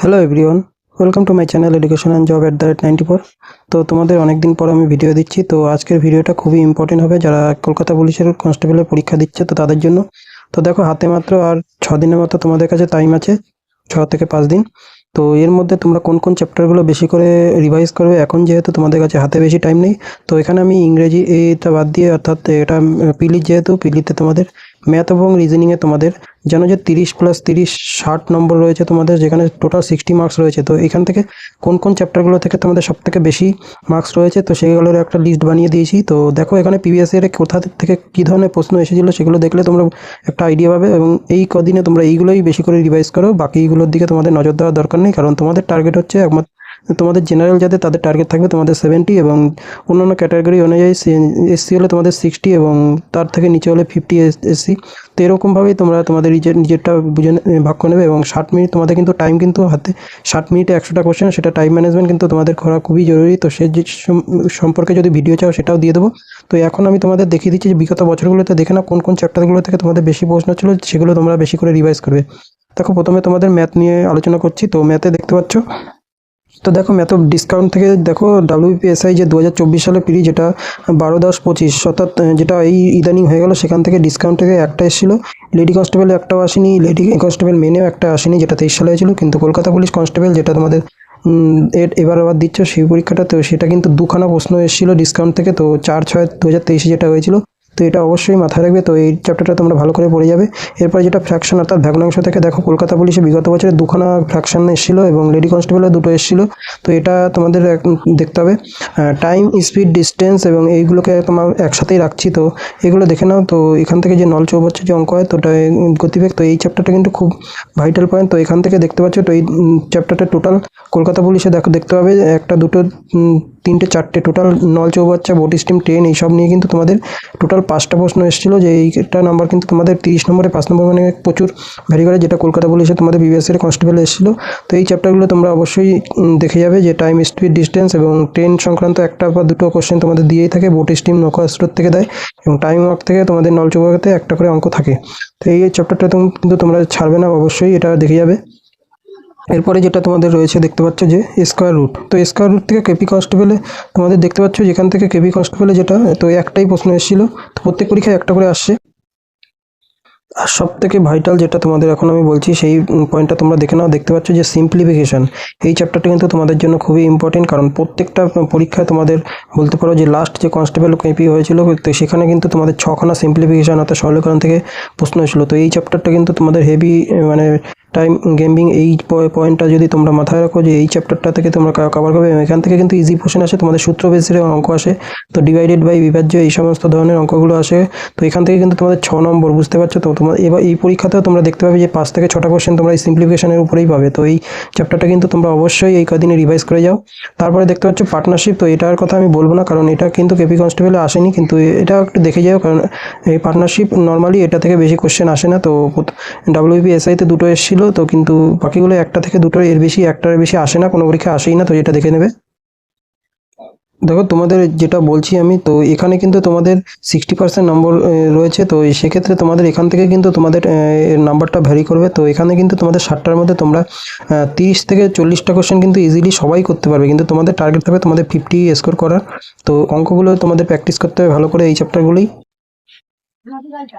Hello everyone welcome to my channel education and job at the rate ninety four তো তোমাদের অনেক দিন পর আমি ভিডিও দিচ্ছি, তো আজকের ভিডিওটা খুবই ইম্পর্টেন্ট হবে। যারা কলকাতা পুলিশের কনস্টেবলের পরীক্ষা দিচ্ছে, তো তাদের জন্য। তো দেখো, হাতে মাত্র আর ছ দিনের মতো তোমাদের কাছে টাইম আছে, ছ থেকে পাঁচ দিন। তো এর মধ্যে তোমরা কোন কোন চ্যাপ্টারগুলো বেশি করে রিভাইজ করবে, এখন যেহেতু তোমাদের কাছে হাতে বেশি টাইম নেই, তো এখানে আমি ইংরেজি এটা বাদ দিয়ে, অর্থাৎ এটা পিলি যেহেতু, পিলিতে তোমাদের ম্যাথ এবং রিজনিংয়ে তোমাদের জানো যে তিরিশ প্লাস তিরিশ ষাট নম্বর রয়েছে তোমাদের, যেখানে টোটাল সিক্সটি মার্কস রয়েছে। তো এখান থেকে কোন কোন চ্যাপ্টারগুলো থেকে তোমাদের সব থেকে বেশি মার্কস রয়েছে? তো সেগুলোর একটা লিস্ট বানিয়ে দিয়েছি। তো দেখো এখানে পিভিএস এর কোথা থেকে কী ধরনের প্রশ্ন এসেছিল সেগুলো দেখলে তোমরা একটা আইডিয়া পাবে এবং এই কদিনে তোমরা এইগুলোই বেশি করে রিভাইজ করো। বাকিগুলোর দিকে তোমাদের নজর দেওয়ার দরকার নেই, কারণ তোমাদের টার্গেট হচ্ছে একমাত্র তোমাদের জেনারেল যাদের, তাদের টার্গেট থাকবে তোমাদের সেভেন্টি এবং অন্যান্য ক্যাটাগরি অনুযায়ী এসসি হলে তোমাদের সিক্সটি এবং তার থেকে নিচে হলে ফিফটি এসসি তো এরকমভাবেই তোমরা তোমাদের নিজের, নিজেরটা বুঝে ভাগ করে নেবে এবং ষাট মিনিট তোমাদের কিন্তু টাইম কিন্তু হাতে, ষাট মিনিটে একশোটা কোশ্চেন সেটা টাইম ম্যানেজমেন্ট কিন্তু তোমাদের করা খুবই জরুরি। তো সে সম্পর্কে যদি ভিডিও চাও সেটাও দিয়ে দেবো। তো এখন আমি তোমাদের দেখিয়ে দিচ্ছি যে বিগত বছরগুলোতে দেখে না কোন কোন চ্যাপ্টারগুলো থেকে তোমাদের বেশি প্রশ্ন ছিল, সেগুলো তোমরা বেশি করে রিভাইজ করবে। দেখো, প্রথমে তোমাদের ম্যাথ নিয়ে আলোচনা করছি। তো ম্যাথে দেখতে পাচ্ছ তো দেখো ম্যাথ ডিসকাউন্ট থেকে দেখো ডাব্লিউপিএসআই যে দু হাজার চব্বিশ সালে পিরি যেটা বারো দশ পঁচিশ অর্থাৎ যেটা এই ইদানিং হয়ে গেল, সেখান থেকে ডিসকাউন্ট থেকে একটা এসেছিল। লেডি কনস্টেবল একটাও আসেনি লেডি কনস্টেবল মেনেও একটা আসেনি, যেটা তেইশ সালে হয়েছিল। কিন্তু কলকাতা পুলিশ কনস্টেবল যেটা তোমাদের এবার আবার দিচ্ছ সেই পরীক্ষাটা, তো সেটা কিন্তু দুখানা প্রশ্ন এসেছিল ডিসকাউন্ট থেকে, তো চার ছয় দু যেটা হয়েছিল তো এটা অবশ্যই মাথায় রাখবে। তো এই চ্যাপ্টারটা তোমরা ভালো করে পড়ে যাবে। এরপরে যেটা ফ্র্যাকশন অর্থাৎ ভগ্নাংশ থেকে দেখো, কলকাতা পুলিশে বিগত বছরে দুখানা ফ্র্যাকশন এসেছিল এবং লেডি কনস্টেবলের দুটো এসেছিল। তো এটা তোমাদের দেখতে হবে। টাইম স্পিড ডিস্টেন্স এবং এইগুলোকে তোমার একসাথেই রাখছি। তো এগুলো দেখে নাও। তো এখান থেকে যে নল চৌবাচ্চা যে অঙ্ক হয়, তো ওটা গতিবেগ। তো এই চ্যাপ্টারটা কিন্তু খুব ভাইটাল পয়েন্ট তো এখান থেকে দেখতে পাচ্ছ, তো এই চ্যাপ্টারটা টোটাল কলকাতা পুলিশে দেখো, দেখতে হবে একটা, দুটো তিনটে, চারটে টোটাল নল চৌবাচ্চা বোট স্টিম ট্রেন এইসব নিয়ে কিন্তু তোমাদের টোটাল পাঁচটা প্রশ্ন এসেছিল যে এইটা নাম্বার কিন্তু তোমাদের তিরিশ নম্বরে, পাঁচ নম্বর মানে প্রচুর ভ্যারি করে যেটা কলকাতা পুলিশে তোমাদের বিবিএসের কনস্টেবল এসেছিল। তো এই চ্যাপ্টারগুলো তোমরা অবশ্যই দেখে যাবে যে টাইম স্পিড ডিস্টেন্স এবং ট্রেন সংক্রান্ত একটা বা দুটো কোশ্চেন তোমাদের দিয়েই থাকে বোট স্টিম নৌকাস্ত্রোত থেকে দেয় এবং টাইম ওয়ার্ক থেকে তোমাদের নল চৌবাচ্চাতে একটা করে অঙ্ক থাকে। তো এই চ্যাপ্টারটা কিন্তু তোমরা ছাড়বে না, অবশ্যই এটা দেখে যাবে। এরপরে যেটা তোমাদের রয়েছে, দেখতে পাচ্ছ যে স্কোয়ার রুট তো স্কোয়ার রুট থেকে কেপি কনস্টেবলে তোমাদের দেখতে পাচ্ছ যেখান থেকে কেপি কনস্টেবলে যেটা, তো একটাই প্রশ্ন এসেছিল। তো প্রত্যেক পরীক্ষায় একটা করে আসছে। আর সব থেকে ভাইটাল যেটা তোমাদের এখন আমি বলছি, সেই পয়েন্টটা তোমরা দেখে নাও। দেখতে পাচ্ছ যে সিম্পলিফিকেশন এই চ্যাপ্টারটা কিন্তু তোমাদের জন্য খুবই ইম্পর্টেন্ট কারণ প্রত্যেকটা পরীক্ষায় তোমাদের বলতে পারো যে লাস্ট যে কনস্টেবল কেপি হয়েছিল সেখানে কিন্তু তোমাদের ছখানা সিম্পলিফিকেশন অর্থাৎ সরলীকরণ থেকে প্রশ্ন এসেছিল। তো এই চ্যাপ্টারটা কিন্তু তোমাদের হেভি মানে টাইম গেমিং এই পয়েন্টটা যদি তোমরা মাথায় রাখো যে এই চ্যাপ্টারটা থেকে তোমরা কভার করবে এখান থেকে কিন্তু ইজি পোর্শন আসে, তোমাদের সূত্র বেসের অঙ্ক আসে। তো ডিভাইডেড বাই বিভাজ্য এই সমস্ত ধরনের অঙ্কগুলো আসে। তো এখান থেকে কিন্তু তোমাদের ছ নম্বর, বুঝতে পারছ? তো তোমার এবার এই পরীক্ষাতেও তোমরা দেখতে পাবে যে পাঁচ থেকে ছটা কোশ্চেন তোমরা এই সিম্পলিফিকেশনের উপরেই পাবে। তো এই চ্যাপ্টারটা কিন্তু তোমরা অবশ্যই এই কদিনে রিভাইজ করে যাও। তারপরে দেখতে পাচ্ছ পার্টনারশিপ তো এটার কথা আমি বলব না, কারণ এটা কিন্তু কেপি কনস্টেবলে আসেনি, কিন্তু এটা একটু দেখে যাও, কারণ এই পার্টনারশিপ নর্মালি এটা থেকে বেশি কোশ্চেন আসে না। তো ডাব্লিউপি এসআইতে দুটো এসেছিল তো কিন্তু বাকিগুলো একটা থেকে দুটো এর বেশি, একটার বেশি আসে না, কোনো পরীক্ষা আসেই না, তো এটা দেখে নেবে। দেখো, তোমাদের যেটা বলছি আমি, তো এখানে কিন্তু তোমাদের সিক্সটি পার্সেন্ট নম্বর রয়েছে, তো সেক্ষেত্রে তোমাদের এখান থেকে কিন্তু তোমাদের নাম্বারটা ভ্যারি করবে। তো এখানে কিন্তু তোমাদের ষাটটার মধ্যে তোমরা তিরিশ থেকে চল্লিশটা কোশ্চেন কিন্তু ইজিলি সবাই করতে পারবে। কিন্তু তোমাদের টার্গেট থাকবে তোমাদের ফিফটি স্কোর করার। তো অঙ্কগুলো তোমাদের প্র্যাকটিস করতে হবে ভালো করে এই চ্যাপ্টারগুলোই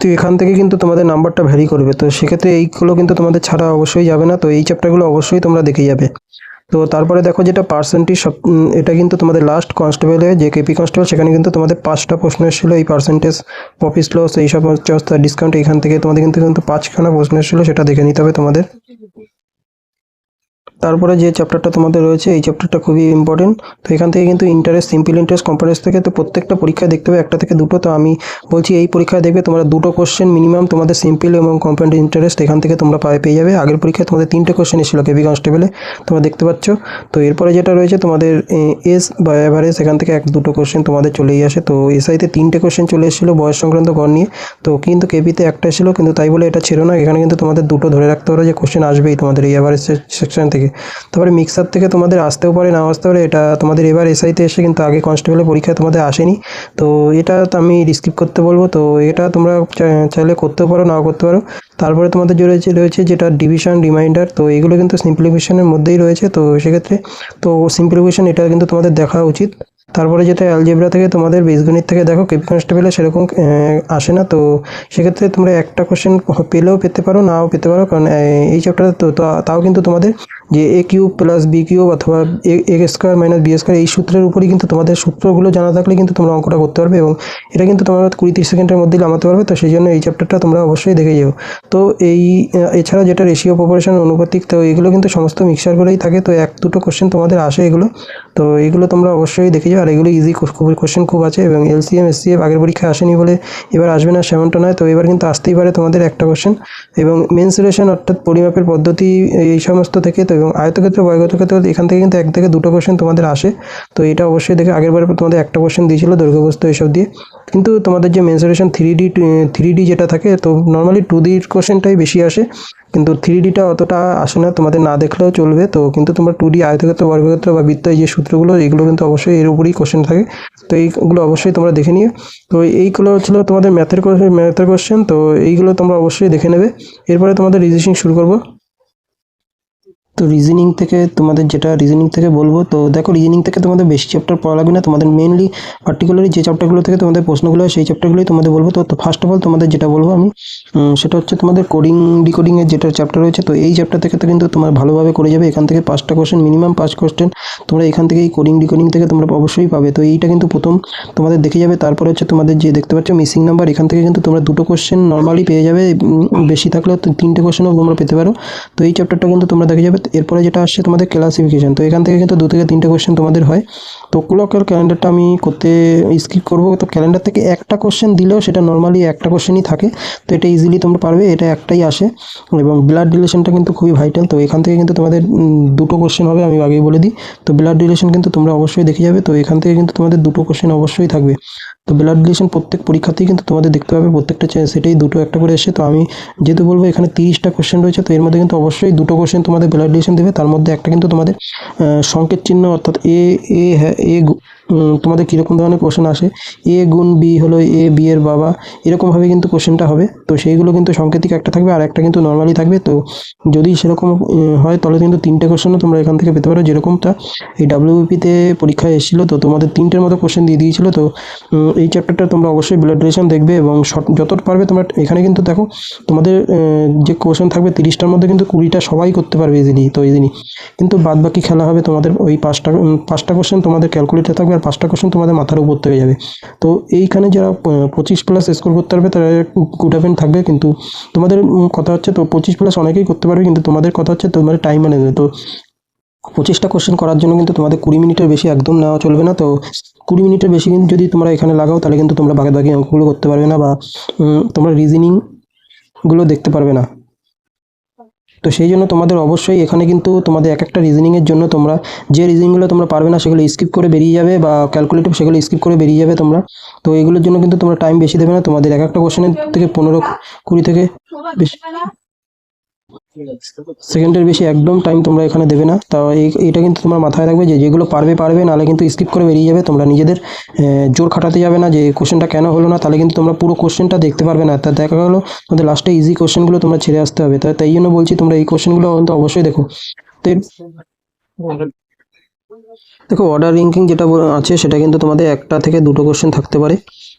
তো এখান থেকে কিন্তু তোমাদের নাম্বারটা ভ্যারি করবে। তো সেক্ষেত্রে এইগুলো কিন্তু তোমাদের ছাড়া অবশ্যই যাবে না। তো এই চ্যাপ্টারগুলো অবশ্যই তোমরা দেখে যাবে। তো তারপরে দেখো যেটা পার্সেন্টেজ সব এটা কিন্তু তোমাদের লাস্ট কনস্টেবলে যে কেপি কনস্টেবল সেখানে কিন্তু তোমাদের পাঁচটা প্রশ্ন এসেছিল। এই পার্সেন্টেজ প্রফিস লস এইসব হচ্ছে ডিসকাউন্ট এখান থেকে তোমাদের কিন্তু কিন্তু পাঁচখানা প্রশ্ন এসেছিল, সেটা দেখে নিতে হবে তোমাদের। তারপরে যে চ্যাপ্টারটা তোমাদের রয়েছে, এই চ্যাপ্টারটা খুবই ইম্পর্টেন্ট তো এখান থেকে কিন্তু ইন্টারেস্ট সিম্পল ইন্টারেস্ট কম্পারেন্স থেকে তো প্রত্যেকটা পরীক্ষায় দেখতে হবে, একটা থেকে দুটো। তো আমি বলছি, এই পরীক্ষায় দেখবে তোমরা দুটো কোশ্চেন মিনিমাম তোমাদের সিম্পল এবং কম্পাউন্ড ইন্টারেস্ট এখান থেকে তোমরা পায়ে, পেয়ে যাবে। আগের পরীক্ষায় তোমাদের তিনটে কোশ্চেন এসেছিল কেবি কনস্টেবলে তোমরা দেখতে পাচ্ছ। তো এরপরে যেটা রয়েছে, তোমাদের এস বা অ্যাভারেজ এখান থেকে এক, দুটো কোশ্চেন তোমাদের চলেই আসে। তো এসআইতে তিনটে কোশ্চেন চলে এসেছিল বয়স সংক্রান্ত গড় নিয়ে। তো কিন্তু কেবিতে একটা ছিল কিন্তু তাই বলে এটা ছিল না। এখানে কিন্তু তোমাদের দুটো ধরে রাখতে পারো যে কোশ্চেন আসবেই তোমাদের এই অ্যাভারেজ সেকশন থেকে। তারপরে মিক্সার থেকে তোমাদের আসতেও পারে নাও আসতে পারে, এটা তোমাদের এবার এসআইতে এসে কিন্তু আগে কনস্টেবলের পরীক্ষায় তোমাদের আসেনি। তো এটা তো আমি রিস্কিপ করতে বলব, তো এটা তোমরা চাইলে করতেও পারো, নাও করতে পারো। তারপরে তোমাদের যে রয়েছে রয়েছে যেটা ডিভিশন রিমাইন্ডার তো এগুলো কিন্তু সিম্পলিফিকেশনের মধ্যেই রয়েছে, তো সেক্ষেত্রে, তো সিম্পলিফিকেশন এটা কিন্তু তোমাদের দেখা উচিত। তারপরে যেটা অ্যালজেব্রা থেকে তোমাদের বীজগণিত থেকে, দেখো কেপি কনস্টেবলে সেরকম আসে না। তো সেক্ষেত্রে তোমরা একটা কোশ্চেন পেলেও পেতে পারো, নাও পেতে পারো, কারণ এই চ্যাপ্টারে তো তাও কিন্তু তোমাদের যে A cube plus B cube অথবা A square minus B square এই সূত্রের উপরই কিন্তু তোমাদের সূত্রগুলো জানা থাকলে কিন্তু তোমরা অঙ্কটা করতে পারবে এবং এটা কিন্তু তোমরা কুড়ি তিরিশ সেকেন্ডের মধ্যেই নামাতে পারবে। তো সেই জন্য এই চ্যাপ্টারটা তোমরা অবশ্যই দেখে যাও। তো এই এছাড়া যেটা রেশিও প্রপারেশন অনুপাতিক, তো এগুলো কিন্তু সমস্ত মিক্সার করেই থাকে। তো এক, দুটো কোশ্চেন তোমাদের আসে এগুলো। তো এগুলো তোমরা অবশ্যই দেখে যাও। আর এগুলো ইজি কোশ্চেন খুব আছে এবং এলসিএম এসসিএফ আগের পরীক্ষা আসেনি বলে এবার আসবে না সেমনটা নয়। তো এবার কিন্তু আসতেই পারে তোমাদের একটা কোশ্চেন এবং মেন্সুরেশন অর্থাৎ পরিমাপের পদ্ধতি এই সমস্ত থেকে, তো এবং আয়তক্ষেত্র বয়গত ক্ষেত্র এখান থেকে কিন্তু এক থেকে দুটো কোশ্চেন তোমাদের আসে। তো এটা অবশ্যই দেখে আগের বার তোমাদের একটা কোশ্চেন দিয়েছিল দৈর্ঘ্যবস্তু এসব দিয়ে। কিন্তু তোমাদের যে mensuration three D three D যেটা থাকে, তো নর্মালি টু ডির কোশ্চেনটাই বেশি আসে। কিন্তু থ্রি ডিটা অতটা আসে না, তোমাদের না দেখলেও চলবে। তো কিন্তু তোমরা টু ডি আয়তক্ষেত্র, বর্গক্ষেত্র বা বৃত্ত যে সূত্রগুলো, এগুলো কিন্তু অবশ্যই এর উপরেই কোশ্চেন থাকে। তো এইগুলো অবশ্যই তোমরা দেখে নিও। তো এইগুলো ছিল তোমাদের ম্যাথের ম্যাথের কোশ্চেন তো এইগুলো তোমরা অবশ্যই দেখে নেবে। এরপরে তোমাদের রিজিশিং শুরু করব। তো রিজনিং থেকে তোমাদের যেটা রিজনিং থেকে বলব, তো দেখো রিজনিং থেকে তোমাদের বেশি চ্যাপ্টার পড়া লাগবে না। তোমাদের মেনলি পার্টিকুলারলি যে চ্যাপ্টারগুলো থেকে তোমাদের প্রশ্নগুলো হয়, সেই চ্যাপ্টারগুলোই তোমাদের বলব। তো ফার্স্ট অফ অল তোমাদের যেটা বলব আমি সেটা হচ্ছে তোমাদের কোডিং ডিকোডিংয়ের যেটা চ্যাপ্টার রয়েছে, তো এই চ্যাপ্টার থেকে তো কিন্তু তোমার ভালোভাবে করে যাবে। এখান থেকে পাঁচটা কোশ্চেন মিনিমাম পাঁচ কোশ্চেন তোমরা এখান থেকে এই কোডিং ডিকোডিং থেকে তোমরা অবশ্যই পাবে। তো এইটা কিন্তু প্রথম তোমাদের দেখে যাবে। তারপরে হচ্ছে তোমাদের যে দেখতে পাচ্ছ মিসিং নাম্বার এখান থেকে কিন্তু তোমরা দুটো কোশ্চেন নর্মালি পেয়ে যাবে। বেশি থাকলেও তিনটে কোশ্চেনও তোমরা পেতে পারো। তো এই চ্যাপ্টারটা কিন্তু তোমরা দেখে যাবে। এরপরে যেটা আসছে তোমাদের ক্লাসিফিকেশন তো এখান থেকে কিন্তু দু থেকে তিনটে কোশ্চেন তোমাদের হয়। তো ক্লকের ক্যালেন্ডারটা আমি করতে স্কিপ করব। তো ক্যালেন্ডার থেকে একটা কোশ্চেন দিলেও সেটা নর্মালি একটা কোশ্চেনই থাকে। তো এটা ইজিলি তোমরা পারবে, এটা একটাই আসে। এবং ব্লাড রিলেশনটা কিন্তু খুবই ভাইটাল তো এখান থেকে কিন্তু তোমাদের দুটো কোশ্চেন হবে, আমি আগেই বলে দিই। তো ব্লাড রিলেশন কিন্তু তোমরা অবশ্যই দেখে যাবে। তো এখান থেকে কিন্তু তোমাদের দুটো কোশ্চেন অবশ্যই থাকবে। তো ব্লাড রিলেশন প্রত্যেক পরীক্ষাতেই কিন্তু তোমাদের দেখতে পাবে প্রত্যেকটা সেটাই দুটো একটা করে এসে, তো আমি যেহেতু বলব এখানে তিরিশটা কোশ্চেন রয়েছে, তো এর মধ্যে কিন্তু অবশ্যই দুটো কোশ্চেন তোমাদের ব্লাড রিলেশন দেবে, তার মধ্যে একটা কিন্তু তোমাদের সংকেত চিহ্ন অর্থাৎ এ এ হ্যাঁ এ তোমাদের কীরকম ধরনের কোশ্চেন আসে? এ গুণ বি হলো এ বি এর বাবা। এরকমভাবে কিন্তু কোশ্চেনটা হবে। তো সেইগুলো কিন্তু সংকেতিক একটা থাকবে আর একটা কিন্তু নর্মালি থাকবে। তো যদি সেরকম হয় তাহলে কিন্তু তিনটে কোশ্চেনও তোমরা এখান থেকে পেতে পারো। যেরকমটা এই ডাব্লিউপিতে পরীক্ষায় এসেছিল, তো তোমাদের তিনটের মতো কোশ্চেন দিয়ে দিয়েছিলো। তো এই চ্যাপ্টারটা তোমরা অবশ্যই ব্লাড রিলেশন দেখবে এবং যতটা পারবে তোমরা এখানে কিন্তু দেখো, তোমাদের যে কোশ্চেন থাকবে তিরিশটার মধ্যে কিন্তু কুড়িটা সবাই করতে পারবে ইজিলি তো ইজিলি কিন্তু বাদ বাকি খেলা হবে তোমাদের ওই পাঁচটা পাঁচটা কোশ্চেন তোমাদের ক্যালকুলেটর থাকবে পাঁচটা কোশ্চেন তোমাদের মাথার উপর থেকে যাবে। তো এইখানে যারা পঁচিশ প্লাস স্কোর করতে পারবে, তারা গুড হ্যাভেন থাকবে, কিন্তু তোমাদের কথা হচ্ছে, তো পঁচিশ প্লাস অনেকেই করতে পারবে, কিন্তু তোমাদের কথা হচ্ছে, তোমাদের টাইম ম্যানেজমেন্ট তো পঁচিশটা কোশ্চেন করার জন্য কিন্তু তোমাদের কুড়ি মিনিটের বেশি একদম নেওয়া চলবে না। তো কুড়ি মিনিটের বেশি কিন্তু যদি তোমরা এখানে লাগাও, তাহলে কিন্তু তোমরা বাকি বাকি অঙ্কগুলো করতে পারবে না বা তোমরা রিজনিংগুলো দেখতে পারবে না। তো সেই জন্য তোমাদের অবশ্যই এখানে কিন্তু তোমাদের এক একটা রিজনিংয়ের জন্য তোমরা যে রিজনিংগুলো তোমরা পারবে না সেগুলো স্কিপ করে বেরিয়ে যাবে বা ক্যালকুলেটিভ সেগুলো স্কিপ করে বেরিয়ে যাবে তোমরা। তো এগুলোর জন্য কিন্তু তোমরা টাইম বেশি দেবে না। তোমাদের এক একটা কোশ্চেনের থেকে পনেরো কুড়ি থেকে বেশি সেকেন্ডের বেশি একদম টাইম তোমরা এখানে দেবে না। তা এটা কিন্তু তোমার মাথায় রাখবে যে যেগুলো পারবে পারবে নাহলে কিন্তু স্কিপ করে বেরিয়ে যাবে। তোমরা নিজেদের জোর খাটাতে যাবে না যে কোশ্চেনটা কেন হলো না, তাহলে কিন্তু তোমরা পুরো কোশ্চেনটা দেখতে পারবে না। তা দেখা গেলো, তোমাদের লাস্টে ইজি কোশ্চেনগুলো তোমরা ছেড়ে আসতে হবে। তাই তাই জন্য বলছি তোমরা এই কোশ্চেনগুলো কিন্তু অবশ্যই দেখো। তো দেখো অর্ডার রিঙ্কিং যেটা আছে সেটা কিন্তু তোমাদের একটা থেকে দুটো কোশ্চেন থাকতে পারে।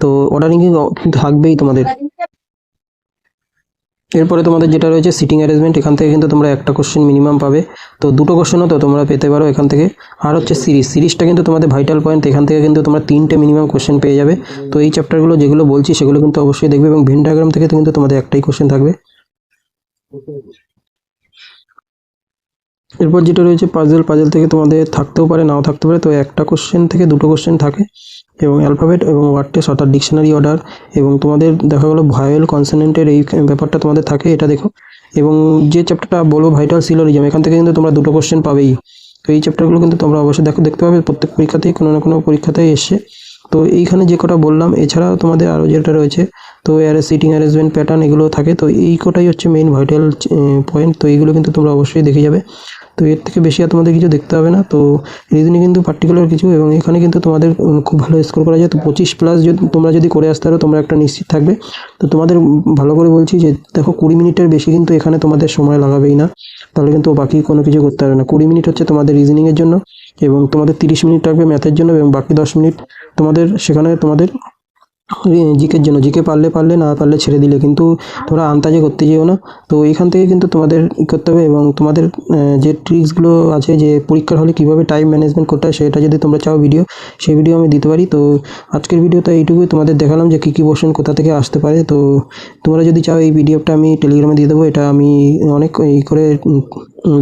তো অর্ডার রিঙ্কিং থাকবেই তোমাদের। এরপরে তোমাদের যেটা রয়েছে সিটিং অ্যারেঞ্জমেন্ট এখান থেকে কিন্তু তোমরা একটা কোশ্চেন মিনিমাম পাবে। তো দুটো কোশ্চেনও তো তোমরা পেতে পারো এখান থেকে। আর হচ্ছে সিরিজ সিরিজটা কিন্তু তোমাদের ভাইটাল পয়েন্ট এখান থেকে কিন্তু তোমরা তিনটে মিনিমাম কোশ্চেন পেয়ে যাবে। তো এই চ্যাপ্টারগুলো যেগুলো বলছি, সেগুলো কিন্তু অবশ্যই দেখবে এবং ভেন ডায়াগ্রাম থেকে কিন্তু তোমাদের একটাই কোশ্চেন থাকবে। এরপর যেটা রয়েছে পাজেল পাজেল থেকে তোমাদের থাকতেও পারে, নাও থাকতে পারে। তো একটা কোশ্চেন থেকে দুটো কোশ্চেন থাকে। এবং অ্যালফাবেট এবং ওয়ার্ড টেস্ট অর্থাৎ ডিকশনারি অর্ডার এবং তোমাদের দেখা গেলো ভায়োল কনসোনেন্টের এই ব্যাপারটা তোমাদের থাকে, এটা দেখো। এবং যে চ্যাপ্টারটা বলব ভাইটাল সিলোরিজম এখান থেকে কিন্তু তোমরা দুটো কোশ্চেন পাবেই। তো এই চ্যাপ্টারগুলো কিন্তু তোমরা অবশ্যই দেখো, দেখতে পাবে প্রত্যেক পরীক্ষাতেই, কোনো না কোনো পরীক্ষাতেই এসছে। তো এইখানে যে কটা বললাম, এছাড়াও তোমাদের আরও যেটা রয়েছে, তো অ্যারে সিটিং অ্যারেঞ্জমেন্ট প্যাটার্ন এগুলো থাকে। তো এই কটাই হচ্ছে মেইন ভাইটাল পয়েন্ট তো এইগুলো কিন্তু তোমরা অবশ্যই দেখে যাবে। তো এর থেকে বেশি আর তোমাদের কিছু দেখতে হবে না। তো রিজনিং কিন্তু পার্টিকুলার কিছু এবং এখানে কিন্তু তোমাদের খুব ভালো স্কোর করা যায়। তো পঁচিশ প্লাস যদি তোমরা যদি করে আসতে পারো, তোমরা একটা নিশ্চিত থাকবে। তো তোমাদের ভালো করে বলছি যে, দেখো কুড়ি মিনিটের বেশি কিন্তু এখানে তোমাদের সময় লাগাবেই না। তাহলে কিন্তু বাকি কোনো কিছু করতে পারবে না। কুড়ি মিনিট হচ্ছে তোমাদের রিজনিংয়ের জন্য এবং তোমাদের তিরিশ মিনিট লাগবে ম্যাথের জন্য এবং বাকি দশ মিনিট তোমাদের, সেখানে তোমাদের জিকের জন্য, জিকে পারলে পারলে, না পারলে ছেড়ে দিলে। কিন্তু তোমরা আন্তাজে করতে যেও না। তো এখান থেকে কিন্তু তোমাদের করতে হবে এবং তোমাদের যে ট্রিক্সগুলো আছে, যে পরীক্ষার হলে কীভাবে টাইম ম্যানেজমেন্ট করতে হয়, সেটা যদি তোমরা চাও ভিডিও, সেই ভিডিও আমি দিতে পারি। তো আজকের ভিডিওতে এইটুকুই। তোমাদের দেখালাম যে কী কী কোশ্চেন কোথা থেকে আসতে পারে। তো তোমরা যদি চাও এই ভিডিওটা আমি টেলিগ্রামে দিয়ে দেবো। এটা আমি অনেক ই করে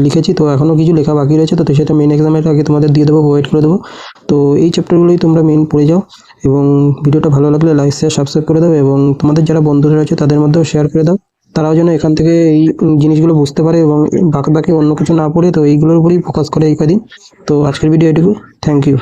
লিখেছি, তো এখনও কিছু লেখা বাকি রয়েছে, তো সেটা মেন এক্সামের আগে তোমাদের দিয়ে দেবো প্রোভাইড করে দেবো। তো এই চ্যাপ্টারগুলোই তোমরা মেন পড়ে যাও এবং ভিডিওটা ভালো লাগলে লাইক শেয়ার সাবস্ক্রাইব করে দাও এবং তোমাদের যারা বন্ধুরা রয়েছে তাদের মধ্যেও শেয়ার করে দাও। তারাও যেন এখান থেকে এই জিনিসগুলো বুঝতে পারে এবং বাকি বাকি অন্য কিছু না পড়ে, তো এইগুলোর উপরেই ফোকাস করে এই কদিন। তো আজকের ভিডিও এটুকু। Thank you